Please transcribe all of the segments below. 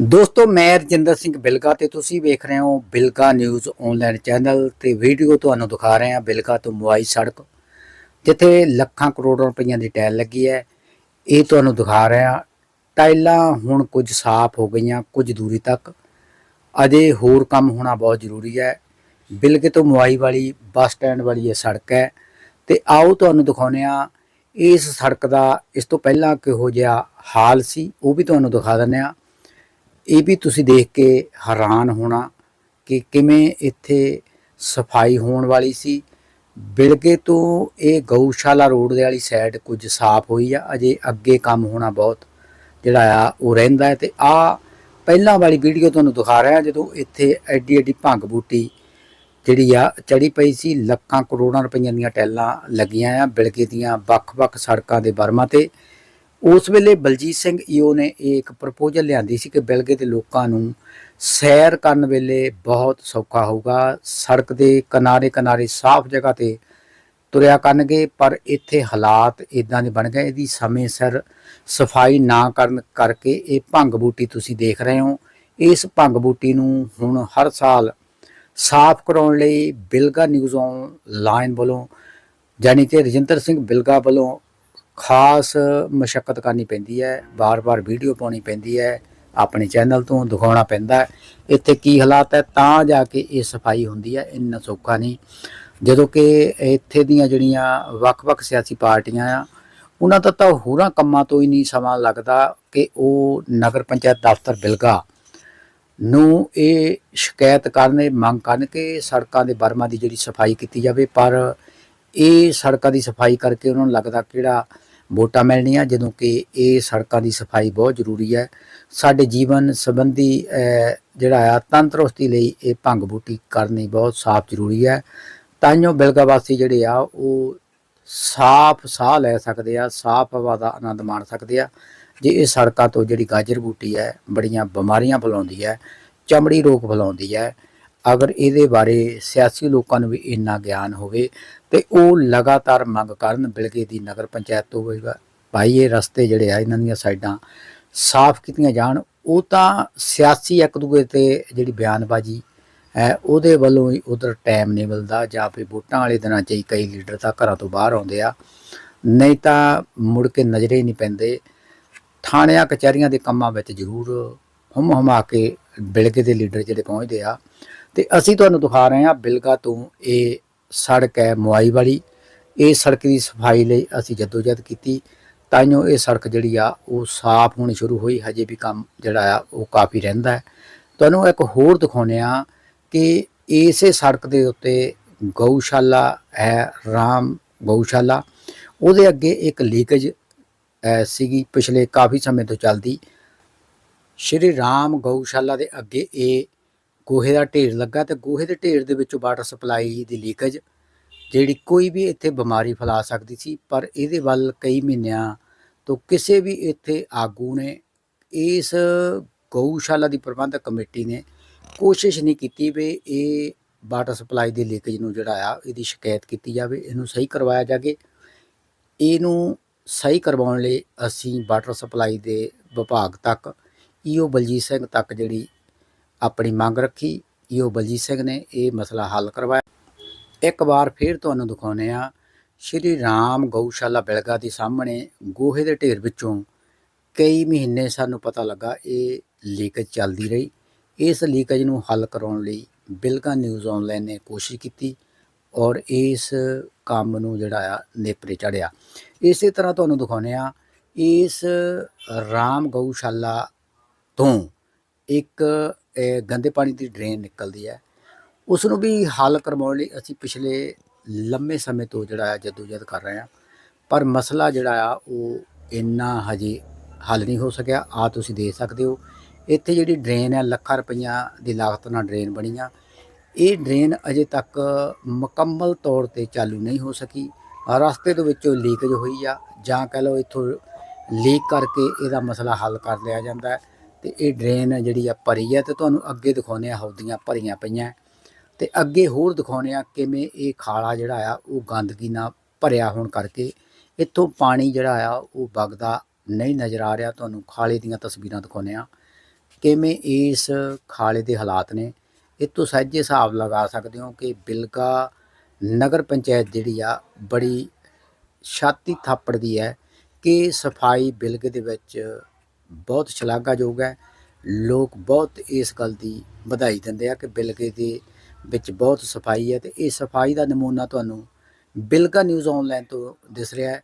ਦੋਸਤੋ, ਮੈਂ ਰਜਿੰਦਰ ਸਿੰਘ ਬਿਲਗਾ ਤੇ ਤੁਸੀਂ ਵੇਖ ਰਹੇ ਹੋ ਬਿਲਗਾ ਨਿਊਜ਼ ਆਨਲਾਈਨ ਚੈਨਲ ਤੇ ਵੀਡੀਓ ਤੁਹਾਨੂੰ ਦਿਖਾ ਰਹੇ ਹਾਂ ਬਿਲਗਾ ਤੋਂ ਮੁਆਈ ਸੜਕ, ਜਿੱਥੇ ਲੱਖਾਂ ਕਰੋੜਾਂ ਰੁਪਈਆਂ ਦੀ ਟਾਇਲ ਲੱਗੀ ਹੈ। ਇਹ ਤੁਹਾਨੂੰ ਦਿਖਾ ਰਹੇ ਹਾਂ। ਟਾਈਲਾਂ ਹੁਣ ਕੁਝ ਸਾਫ਼ ਹੋ ਗਈਆਂ, ਕੁਝ ਦੂਰੀ ਤੱਕ। ਅਜੇ ਹੋਰ ਕੰਮ ਹੋਣਾ ਬਹੁਤ ਜ਼ਰੂਰੀ ਹੈ। ਬਿਲਗੇ ਤੋਂ ਮੁਆਈ ਵਾਲੀ ਬੱਸ ਸਟੈਂਡ ਵਾਲੀ ਇਹ ਸੜਕ ਹੈ। ਤੇ ਆਓ ਤੁਹਾਨੂੰ ਦਿਖਾਉਂਦੇ ਹਾਂ। ਇਸ ਸੜਕ ਦਾ ਇਸ ਤੋਂ ਪਹਿਲਾਂ ਕਿਹੋ ਜਿਹਾ ਹਾਲ ਸੀ, ਉਹ ਵੀ ਤੁਹਾਨੂੰ ਦਿਖਾ ਦਿੰਦੇ ਹਾਂ। ਇਹ ਵੀ ਤੁਸੀਂ ਦੇਖ ਕੇ ਹੈਰਾਨ ਹੋਣਾ ਕਿ ਕਿਵੇਂ ਇੱਥੇ ਸਫ਼ਾਈ ਹੋਣ ਵਾਲੀ ਸੀ। ਬਿਲਗੇ ਤੋਂ ਇਹ ਗਊਸ਼ਾਲਾ ਰੋਡ ਦੇ ਵਾਲੀ ਸਾਈਡ ਕੁਝ ਸਾਫ਼ ਹੋਈ ਆ, ਅਜੇ ਅੱਗੇ ਕੰਮ ਹੋਣਾ ਬਹੁਤ, ਜਿਹੜਾ ਆ ਉਹ ਰਹਿੰਦਾ ਹੈ। ਤੇ ਆ ਪਹਿਲਾਂ ਵਾਲੀ ਵੀਡੀਓ ਤੁਹਾਨੂੰ ਦਿਖਾ ਰਿਹਾ ਜਦੋਂ ਇੱਥੇ ਐਡੀ ਐਡੀ ਭੰਗ ਬੂਟੀ ਜਿਹੜੀ ਆ ਚੜੀ ਪਈ ਸੀ, ਲੱਖਾਂ ਕਰੋੜਾਂ ਰੁਪਈਆਂ ਦੀਆਂ ਟੈਲਾਂ ਲੱਗੀਆਂ ਆ ਬਿਲਗੇ ਦੀਆਂ ਵੱਖ-ਵੱਖ ਸੜਕਾਂ ਦੇ ਬਰਮਾਂ ਤੇ। ਉਸ ਵੇਲੇ ਬਲਜੀਤ ਸਿੰਘ ਈਓ ਨੇ ਇਹ ਇੱਕ ਪ੍ਰਪੋਜ਼ਲ ਲਿਆਂਦੀ ਸੀ ਕਿ ਬਿਲਗੇ ਦੇ ਲੋਕਾਂ ਨੂੰ ਸੈਰ ਕਰਨ ਵੇਲੇ ਬਹੁਤ ਸੌਖਾ ਹੋਊਗਾ। ਸੜਕ ਦੇ ਕਿਨਾਰੇ ਕਿਨਾਰੇ ਸਾਫ਼ ਜਗ੍ਹਾ ਤੇ ਤੁਰਿਆ ਕਰਨਗੇ, ਪਰ ਇੱਥੇ ਹਾਲਾਤ ਇਦਾਂ ਦੇ ਬਣ ਗਏ। ਇਹਦੀ ਸਮੇਂ ਸਿਰ ਸਫ਼ਾਈ ਨਾ ਕਰਨ ਕਰਕੇ ਇਹ ਭੰਗ ਬੂਟੀ ਤੁਸੀਂ ਦੇਖ ਰਹੇ ਹੋ। ਇਸ ਭੰਗ ਬੂਟੀ ਨੂੰ ਹੁਣ ਹਰ ਸਾਲ ਸਾਫ਼ ਕਰਾਉਣ ਲਈ ਬਿਲਗਾ ਨਿਊਜ਼ ਆਨਲਾਈਨ ਵੱਲੋਂ ਯਾਨੀ ਕਿ ਰਜਿੰਦਰ ਸਿੰਘ ਬਿਲਗਾ ਵੱਲੋਂ ਖਾਸ ਮਸ਼ੱਕਤ ਕਰਨੀ ਪੈਂਦੀ ਹੈ ਬਾਰ-ਬਾਰ ਵੀਡੀਓ ਪਾਉਣੀ ਪੈਂਦੀ ਹੈ, ਆਪਣੇ ਚੈਨਲ ਤੋਂ ਦਿਖਾਉਣਾ ਪੈਂਦਾ ਇੱਥੇ ਕੀ ਹਾਲਾਤ ਹੈ? ਤਾਂ ਜਾ ਕੇ ਇਹ ਸਫ਼ਾਈ ਹੁੰਦੀ ਹੈ, ਇੰਨਾ ਸੌਖਾ ਨਹੀਂ। ਜਦੋਂ ਕਿ ਇੱਥੇ ਦੀਆਂ ਜਿਹੜੀਆਂ ਵੱਖ-ਵੱਖ ਸਿਆਸੀ ਪਾਰਟੀਆਂ ਆ, ਉਹਨਾਂ ਦਾ ਤਾਂ ਹੋਰਾਂ ਕੰਮਾਂ ਤੋਂ ਹੀ ਨਹੀਂ ਸਮਾਂ ਲੱਗਦਾ ਕਿ ਉਹ ਨਗਰ ਪੰਚਾਇਤ ਦਫ਼ਤਰ ਬਿਲਗਾ ਨੂੰ ਇਹ ਸ਼ਿਕਾਇਤ ਕਰਨ ਇਹ ਮੰਗ ਕਰਨ ਕਿ ਸੜਕਾਂ ਦੇ ਬਰਮਾਂ ਦੀ ਜਿਹੜੀ ਸਫ਼ਾਈ ਕੀਤੀ ਜਾਵੇ। ਪਰ ਇਹ ਸੜਕਾਂ ਦੀ ਸਫ਼ਾਈ ਕਰਕੇ ਉਹਨਾਂ ਨੂੰ ਲੱਗਦਾ ਕਿਹੜਾ ਵੋਟਾਂ ਮਿਲਣੀਆਂ, ਜਦੋਂ ਕਿ ਇਹ ਸੜਕਾਂ ਦੀ ਸਫ਼ਾਈ ਬਹੁਤ ਜ਼ਰੂਰੀ ਹੈ। ਸਾਡੇ ਜੀਵਨ ਸੰਬੰਧੀ ਜਿਹੜਾ ਆ, ਤੰਦਰੁਸਤੀ ਲਈ ਇਹ ਭੰਗ ਬੂਟੀ ਕਰਨੀ ਬਹੁਤ ਸਾਫ਼ ਜ਼ਰੂਰੀ ਹੈ। ਤਾਂ ਜੋ ਬਿਲਗਾ ਵਾਸੀ ਜਿਹੜੇ ਆ, ਉਹ ਸਾਫ਼ ਸਾਹ ਲੈ ਸਕਦੇ ਆ, ਸਾਫ਼ ਹਵਾ ਦਾ ਆਨੰਦ ਮਾਣ ਸਕਦੇ ਆ। ਜੇ ਇਹ ਸੜਕਾਂ ਤੋਂ ਜਿਹੜੀ ਗਾਜਰ ਬੂਟੀ ਹੈ, ਬੜੀਆਂ ਬਿਮਾਰੀਆਂ ਫੈਲਾਉਂਦੀ ਹੈ, ਚਮੜੀ ਰੋਗ ਫੈਲਾਉਂਦੀ ਹੈ ਅਗਰ ਇਹਦੇ ਬਾਰੇ ਸਿਆਸੀ ਲੋਕਾਂ ਨੂੰ ਵੀ ਇੰਨਾ ਗਿਆਨ ਹੋਵੇ ਤੇ ਉਹ ਲਗਾਤਾਰ ਮੰਗ ਕਰਨ ਬਿਲਗੇ ਦੀ ਨਗਰ ਪੰਚਾਇਤ ਤੋਂ ਵੀ ਭਾਈ ਇਹ ਰਸਤੇ ਜਿਹੜੇ ਆ, ਇਹਨਾਂ ਦੀਆਂ ਸਾਈਡਾਂ ਸਾਫ਼ ਕੀਤੀਆਂ ਜਾਣ, ਉਹ ਤਾਂ ਸਿਆਸੀ ਇੱਕ ਦੂਜੇ ਤੇ ਜਿਹੜੀ ਬਿਆਨਬਾਜ਼ੀ ਹੈ, ਉਹਦੇ ਵੱਲੋਂ ਹੀ ਉਧਰ ਟਾਈਮ ਨਹੀਂ ਮਿਲਦਾ ਜਾਂ ਫਿਰ ਵੋਟਾਂ ਵਾਲੇ ਦਿਨਾਂ 'ਚ ਹੀ ਕਈ ਲੀਡਰ ਤਾਂ ਘਰਾਂ ਤੋਂ ਬਾਹਰ ਆਉਂਦੇ ਆ, ਨਹੀਂ ਤਾਂ ਮੁੜ ਕੇ ਨਜ਼ਰੇ ਹੀ ਨਹੀਂ ਪੈਂਦੇ। ਥਾਣਿਆਂ, ਕਚਹਿਰੀਆਂ ਦੇ ਕੰਮਾਂ ਵਿੱਚ ਜ਼ਰੂਰ ਹਮ ਹਮਾ ਕੇ ਬਿਲਗੇ ਦੇ ਲੀਡਰ ਜਿਹੜੇ ਪਹੁੰਚਦੇ ਆ। ਤੇ ਅਸੀਂ ਤੁਹਾਨੂੰ ਦਿਖਾ ਰਹੇ ਹਾਂ ਬਿਲਗਾ ਤੋਂ ਇਹ ਸੜਕ ਹੈ ਮੁਆਈ ਵਾਲੀ। ਇਹ ਸੜਕ ਦੀ ਸਫ਼ਾਈ ਲਈ ਅਸੀਂ ਜਦੋਜਹਿਦ ਕੀਤੀ। ਤਾਈਓ ਇਹ ਸੜਕ ਜਿਹੜੀ ਆ, ਉਹ ਸਾਫ਼ ਹੋਣੀ ਸ਼ੁਰੂ ਹੋਈ। ਹਜੇ ਵੀ ਕੰਮ ਜਿਹੜਾ ਆ, ਉਹ ਕਾਫੀ ਰਹਿੰਦਾ ਹੈ। ਤੁਹਾਨੂੰ ਇੱਕ ਹੋਰ ਦਿਖਾਉਂਦੇ ਆ ਕਿ ਇਸੇ ਸੜਕ ਦੇ ਉੱਤੇ ਗਊਸ਼ਾਲਾ ਹੈ, ਰਾਮ ਗਊਸ਼ਾਲਾ। ਉਹਦੇ ਅੱਗੇ ਇੱਕ ਲੀਕੇਜ ਸੀਗੀ ਪਿਛਲੇ ਕਾਫੀ ਸਮੇਂ ਤੋਂ ਚੱਲਦੀ। ਸ਼੍ਰੀ ਰਾਮ ਗਊਸ਼ਾਲਾ ਦੇ ਅੱਗੇ ਇਹ ਗੋਹੇ ਦਾ ਢੇਰ ਲੱਗਾ ਤੇ ਗੋਹੇ ਦੇ ਢੇਰ ਦੇ ਵਿੱਚੋਂ ਵਾਟਰ ਸਪਲਾਈ ਦੀ ਲੀਕੇਜ ਜਿਹੜੀ ਕੋਈ ਵੀ ਇੱਥੇ ਬਿਮਾਰੀ ਫੈਲਾ ਸਕਦੀ ਸੀ, ਪਰ ਇਹਦੇ ਵੱਲ ਕਈ ਮਹੀਨਿਆਂ ਤੋਂ ਕਿਸੇ ਵੀ ਇੱਥੇ ਆਗੂ ਨੇ ਇਸ ਗਊਸ਼ਾਲਾ ਦੀ ਪ੍ਰਬੰਧਕ ਕਮੇਟੀ ਨੇ ਕੋਸ਼ਿਸ਼ ਨਹੀਂ ਕੀਤੀ ਵੀ ਇਹ ਵਾਟਰ ਸਪਲਾਈ ਦੀ ਲੀਕੇਜ ਨੂੰ ਜਿਹੜਾ ਆ, ਇਹਦੀ ਸ਼ਿਕਾਇਤ ਕੀਤੀ ਜਾਵੇ, ਇਹਨੂੰ ਸਹੀ ਕਰਵਾਇਆ ਜਾਵੇ। ਇਹਨੂੰ ਸਹੀ ਕਰਵਾਉਣ ਲਈ ਅਸੀਂ ਵਾਟਰ ਸਪਲਾਈ ਦੇ ਵਿਭਾਗ ਤੱਕ, ਈਓ ਬਲਜੀਤ ਸਿੰਘ ਤੱਕ ਜਿਹੜੀ ਆਪਣੀ ਮੰਗ ਰੱਖੀ, ਈਓ ਬਲਜੀਤ ਸਿੰਘ ਨੇ ਇਹ ਮਸਲਾ ਹੱਲ ਕਰਵਾਇਆ। ਇੱਕ ਵਾਰ ਫਿਰ ਤੁਹਾਨੂੰ ਦਿਖਾਉਂਦੇ ਆ ਸ਼੍ਰੀ ਰਾਮ ਗਊਸ਼ਾਲਾ ਬਿਲਗਾ ਦੇ ਸਾਹਮਣੇ ਗੋਹੇ ਦੇ ਢੇਰ ਵਿੱਚੋਂ ਕਈ ਮਹੀਨੇ ਸਾਨੂੰ ਪਤਾ ਲੱਗਾ ਇਹ ਲੀਕੇਜ ਚੱਲਦੀ ਰਹੀ। ਇਸ ਲੀਕੇਜ ਨੂੰ ਹੱਲ ਕਰਾਉਣ ਲਈ ਬਿਲਗਾ ਨਿਊਜ਼ ਆਨਲਾਈਨ ਨੇ ਕੋਸ਼ਿਸ਼ ਕੀਤੀ ਔਰ ਇਸ ਕੰਮ ਨੂੰ ਜਿਹੜਾ ਆ ਨੇਪਰੇ ਚੜਿਆ ਇਸੇ ਤਰ੍ਹਾਂ ਤੁਹਾਨੂੰ ਦਿਖਾਉਂਦੇ ਆ ਇਸ ਰਾਮ ਗਊਸ਼ਾਲਾ ਤੋਂ ਇੱਕ ਗੰਦੇ ਪਾਣੀ ਦੀ ਡਰੇਨ ਨਿਕਲਦੀ ਹੈ। ਉਸ ਨੂੰ ਵੀ ਹੱਲ ਕਰਵਾਉਣ ਲਈ ਅਸੀਂ ਪਿਛਲੇ ਲੰਮੇ ਸਮੇਂ ਤੋਂ ਜਿਹੜਾ ਆ ਜਦੋਜਹਿਦ ਕਰ ਰਹੇ ਹਾਂ। ਪਰ ਮਸਲਾ ਜਿਹੜਾ ਆ, ਉਹ ਇੰਨਾ ਹਜੇ ਹੱਲ ਨਹੀਂ ਹੋ ਸਕਿਆ। ਆ ਤੁਸੀਂ ਦੇਖ ਸਕਦੇ ਹੋ, ਇੱਥੇ ਜਿਹੜੀ ਡਰੇਨ ਹੈ, ਲੱਖਾਂ ਰੁਪਈਆ ਦੀ ਲਾਗਤ ਨਾਲ ਡਰੇਨ ਬਣੀ ਆ। ਇਹ ਡਰੇਨ ਅਜੇ ਤੱਕ ਮੁਕੰਮਲ ਤੌਰ ਤੇ ਚਾਲੂ ਨਹੀਂ ਹੋ ਸਕੀ। ਰਸਤੇ ਦੇ ਵਿੱਚੋਂ ਲੀਕੇਜ ਹੋਈ ਆ, ਜਾਂ ਕਹ ਲਓ ਇੱਥੋਂ ਲੀਕ ਕਰਕੇ ਇਹਦਾ ਮਸਲਾ ਹੱਲ ਕਰ ਲਿਆ ਜਾਂਦਾ ਹੈ। ਤੇ ਇਹ ਡਰੇਨ ਜਿਹੜੀ ਆ ਭਰੀ ਹੈ ਤੇ ਤੁਹਾਨੂੰ ਅੱਗੇ ਦਿਖਾਉਂਦੇ ਆ ਹੌਦੀਆਂ ਭਰੀਆਂ ਪਈਆਂ। ਤੇ ਅੱਗੇ ਹੋਰ ਦਿਖਾਉਂਦੇ ਆ ਕਿਵੇਂ ਇਹ ਖਾਲਾ ਜਿਹੜਾ ਆ ਉਹ ਗੰਦਗੀ ਨਾਲ ਭਰਿਆ ਹੋਣ ਕਰਕੇ ਇੱਥੋਂ ਪਾਣੀ ਜਿਹੜਾ ਆ ਉਹ ਵਗਦਾ ਨਹੀਂ ਨਜ਼ਰ ਆ ਰਿਹਾ। ਤੁਹਾਨੂੰ ਖਾਲੇ ਦੀਆਂ ਤਸਵੀਰਾਂ ਦਿਖਾਉਂਦੇ ਆ ਕਿਵੇਂ ਇਸ ਖਾਲੇ ਦੇ ਹਾਲਾਤ ਨੇ। ਇਹ ਤੋਂ ਸਹਿਜੇ ਹਿਸਾਬ ਲਗਾ ਸਕਦੇ ਹੋ ਕਿ ਬਿਲਗਾ ਨਗਰ ਪੰਚਾਇਤ ਜਿਹੜੀ ਆ ਬੜੀ ਛਾਤੀ ਥਾਪੜਦੀ ਹੈ ਕਿ ਸਫ਼ਾਈ ਬਿਲਗ ਦੇ ਵਿੱਚ ਬਹੁਤ ਸ਼ਲਾਘਾਯੋਗ ਹੈ। ਲੋਕ ਬਹੁਤ ਇਸ ਗੱਲ ਦੀ ਵਧਾਈ ਦਿੰਦੇ ਆ ਕਿ ਬਿਲਗੇ ਦੇ ਵਿੱਚ ਬਹੁਤ ਸਫ਼ਾਈ ਹੈ ਤੇ ਇਹ ਸਫ਼ਾਈ ਦਾ ਨਮੂਨਾ ਤੁਹਾਨੂੰ ਬਿਲਗਾ ਨਿਊਜ਼ ਆਨਲਾਈਨ ਤੋਂ ਦਿਸ ਰਿਹਾ ਹੈ।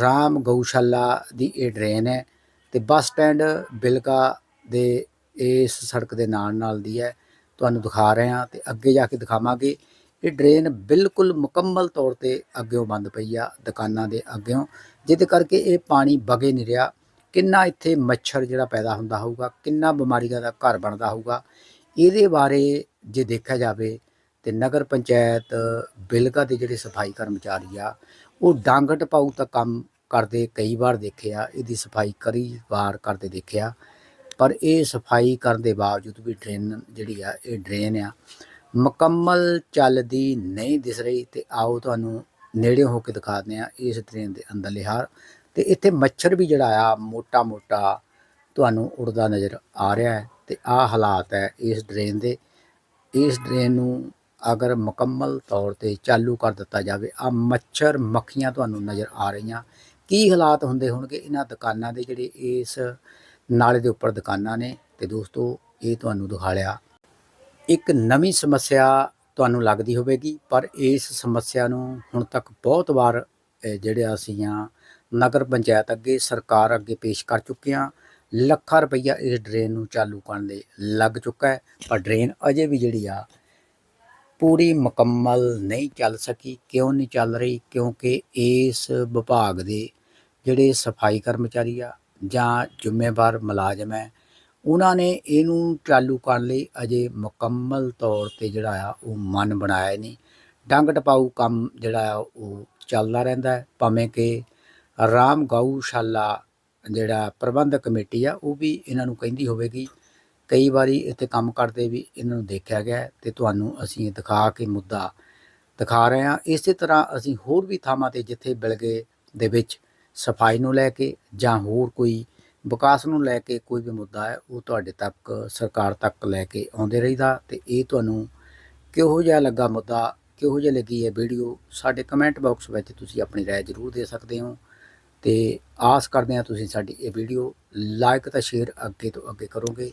ਰਾਮ ਗਊਸ਼ਾਲਾ ਦੀ ਇਹ ਡਰੇਨ ਹੈ ਤੇ ਬੱਸ ਸਟੈਂਡ ਬਿਲਗਾ ਦੇ ਇਸ ਸੜਕ ਦੇ ਨਾਲ ਨਾਲ ਦੀ ਹੈ। ਤੁਹਾਨੂੰ ਦਿਖਾ ਰਹੇ ਹਾਂ ਤੇ ਅੱਗੇ ਜਾ ਕੇ ਦਿਖਾਵਾਂਗੇ। ਇਹ ਡਰੇਨ ਬਿਲਕੁਲ ਮੁਕੰਮਲ ਤੌਰ ਤੇ ਅੱਗੇੋਂ ਬੰਦ ਪਈ ਆ, ਦੁਕਾਨਾਂ ਦੇ ਅੱਗੇੋਂ ਜਿਹਦੇ ਕਰਕੇ ਇਹ ਪਾਣੀ ਵਗੇ ਨਹੀਂ ਰਿਹਾ। ਕਿੰਨਾ ਇੱਥੇ ਮੱਛਰ ਜਿਹੜਾ ਪੈਦਾ ਹੁੰਦਾ ਹੋਊਗਾ, ਕਿੰਨਾ ਬਿਮਾਰੀਆਂ ਦਾ ਘਰ ਬਣਦਾ ਹੋਊਗਾ, ਇਹਦੇ ਬਾਰੇ ਜੇ ਦੇਖਿਆ ਜਾਵੇ ਤੇ ਨਗਰ ਪੰਚਾਇਤ ਬਿਲਗਾ ਦੇ ਜਿਹੜੇ ਸਫ਼ਾਈ ਕਰਮਚਾਰੀ ਆ, ਉਹ ਡਾਂਗ ਟਪਾਊ ਤਾਂ ਕੰਮ ਕਰਦੇ ਕਈ ਵਾਰ ਦੇਖਿਆ, ਇਹਦੀ ਸਫ਼ਾਈ ਕਈ ਵਾਰ ਕਰਦੇ ਦੇਖਿਆ, ਪਰ ਇਹ ਸਫ਼ਾਈ ਕਰਨ ਦੇ ਬਾਵਜੂਦ ਵੀ ਡਰੇਨ ਜਿਹੜੀ ਆ, ਇਹ ਡਰੇਨ ਆ, ਮੁਕੰਮਲ ਚੱਲਦੀ ਨਹੀਂ ਦਿਸ ਰਹੀ ਤੇ ਆਓ ਤੁਹਾਨੂੰ ਨੇੜੇ ਹੋ ਕੇ ਦਿਖਾਉਂਦੇ ਆ ਇਸ ਡਰੇਨ ਦੇ ਅੰਦਰਲੇ ਹਾਲ ਤੇ ਇੱਥੇ ਮੱਛਰ ਵੀ ਜਿਹੜਾ ਆ ਮੋਟਾ ਮੋਟਾ ਤੁਹਾਨੂੰ ਉੜਦਾ ਨਜ਼ਰ ਆ ਰਿਹਾ ਹੈ ਤੇ ਆਹ ਹਾਲਾਤ ਹੈ ਇਸ ਡਰੇਨ ਦੇ। ਇਸ ਡਰੇਨ ਨੂੰ ਅਗਰ ਮੁਕੰਮਲ ਤੌਰ ਤੇ ਚਾਲੂ ਕਰ ਦਿੱਤਾ ਜਾਵੇ ਆ ਮੱਛਰ ਮੱਖੀਆਂ ਤੁਹਾਨੂੰ ਨਜ਼ਰ ਆ ਰਹੀਆਂ। ਕੀ ਹਾਲਾਤ ਹੁੰਦੇ ਹੋਣਗੇ? ਇਹਨਾਂ ਦੁਕਾਨਾਂ ਦੇ ਜਿਹੜੇ ਇਸ ਨਾਲੇ ਦੇ ਉੱਪਰ ਦੁਕਾਨਾਂ ਨੇ ਤੇ ਦੋਸਤੋ, ਇਹ ਤੁਹਾਨੂੰ ਦਿਖਾ ਲਿਆ। ਇੱਕ ਨਵੀਂ ਸਮੱਸਿਆ ਤੁਹਾਨੂੰ ਲੱਗਦੀ ਹੋਵੇਗੀ, ਪਰ ਇਸ ਸਮੱਸਿਆ ਨੂੰ ਹੁਣ ਤੱਕ ਬਹੁਤ ਵਾਰ ਜਿਹੜੇ ਅਸੀਂ ਆ ਨਗਰ ਪੰਚਾਇਤ ਅੱਗੇ ਸਰਕਾਰ ਅੱਗੇ ਪੇਸ਼ ਕਰ ਚੁੱਕੇ ਹਾਂ। ਲੱਖਾਂ ਰੁਪਈਆ ਇਸ ਡਰੇਨ ਨੂੰ ਚਾਲੂ ਕਰਨ ਦੇ ਲੱਗ ਚੁੱਕਾ ਹੈ। ਪਰ ਡਰੇਨ ਅਜੇ ਵੀ ਜਿਹੜੀ ਆ, ਪੂਰੀ ਮੁਕੰਮਲ ਨਹੀਂ ਚੱਲ ਸਕੀ। ਕਿਉਂ ਨਹੀਂ ਚੱਲ ਰਹੀ? ਕਿਉਂਕਿ ਇਸ ਵਿਭਾਗ ਦੇ ਜਿਹੜੇ ਸਫ਼ਾਈ ਕਰਮਚਾਰੀ ਆ ਜਾਂ ਜ਼ਿੰਮੇਵਾਰ ਮੁਲਾਜ਼ਮ ਹੈ, ਉਹਨਾਂ ਨੇ ਇਹਨੂੰ ਚਾਲੂ ਕਰਨ ਲਈ ਅਜੇ ਮੁਕੰਮਲ ਤੌਰ ਤੇ ਜਿਹੜਾ ਆ, ਉਹ ਮਨ ਬਣਾਇਆ ਨਹੀਂ। ਡੰਗ ਟਪਾਊ ਕੰਮ ਜਿਹੜਾ ਆ, ਉਹ ਚੱਲਦਾ ਰਹਿੰਦਾ ਭਾਵੇਂ ਕਿ ਰਾਮ ਗਊਸ਼ਾਲਾ ਜਿਹੜਾ ਪ੍ਰਬੰਧਕ ਕਮੇਟੀ ਆ ਉਹ ਵੀ ਇਹਨਾਂ ਨੂੰ ਕਹਿੰਦੀ ਹੋਵੇਗੀ ਕਈ ਵਾਰੀ ਇੱਥੇ ਕੰਮ ਕਰਦੇ ਵੀ ਇਹਨਾਂ ਨੂੰ ਦੇਖਿਆ ਗਿਆ ਹੈ ਤੇ ਤੁਹਾਨੂੰ ਅਸੀਂ ਇਹ ਦਿਖਾ ਕੇ ਮੁੱਦਾ ਦਿਖਾ ਰਹੇ ਹਾਂ ਇਸੇ ਤਰ੍ਹਾਂ ਅਸੀਂ ਹੋਰ ਵੀ ਥਾਵਾਂ ਤੇ ਜਿੱਥੇ ਬਿਲਗੇ ਦੇ ਵਿੱਚ ਸਫਾਈ ਨੂੰ ਲੈ ਕੇ ਜਾਂ ਹੋਰ ਕੋਈ ਵਿਕਾਸ ਨੂੰ ਲੈ ਕੇ ਕੋਈ ਵੀ ਮੁੱਦਾ ਹੈ ਉਹ ਤੁਹਾਡੇ ਤੱਕ ਸਰਕਾਰ ਤੱਕ ਲੈ ਕੇ ਆਉਂਦੇ ਰਹੀਦਾ ਤੇ ਇਹ ਤੁਹਾਨੂੰ ਕਿਹੋ ਜਿਹਾ ਲੱਗਾ ਮੁੱਦਾ ਕਿਹੋ ਜਿਹਾ ਲੱਗੀ ਹੈ ਵੀਡੀਓ ਸਾਡੇ ਕਮੈਂਟ ਬਾਕਸ ਵਿੱਚ ਤੁਸੀਂ ਆਪਣੀ رائے ਜ਼ਰੂਰ ਦੇ ਸਕਦੇ ਹੋ ਤੇ ਆਸ ਕਰਦੇ ਹਾਂ ਤੁਸੀਂ ਸਾਡੀ ਇਹ ਵੀਡੀਓ ਲਾਈਕ ਤੇ ਸ਼ੇਅਰ ਅੱਗੇ ਤੋਂ ਅੱਗੇ ਕਰੋਗੇ।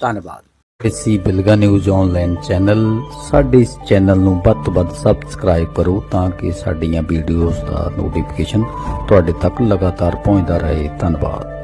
ਧੰਨਵਾਦ। ਇਸੀ ਬਿਲਗਾ ਨਿਊਜ਼ ਆਨਲਾਈਨ ਚੈਨਲ ਸਾਡੇ ਇਸ ਚੈਨਲ ਨੂੰ ਵੱਧ ਤੋਂ ਵੱਧ ਸਬਸਕ੍ਰਾਈਬ ਕਰੋ ਤਾਂ ਕਿ ਸਾਡੀਆਂ ਵੀਡੀਓਜ਼ ਦਾ ਨੋਟੀਫਿਕੇਸ਼ਨ ਤੁਹਾਡੇ ਤੱਕ ਲਗਾਤਾਰ ਪਹੁੰਚਦਾ ਰਹੇ। ਧੰਨਵਾਦ।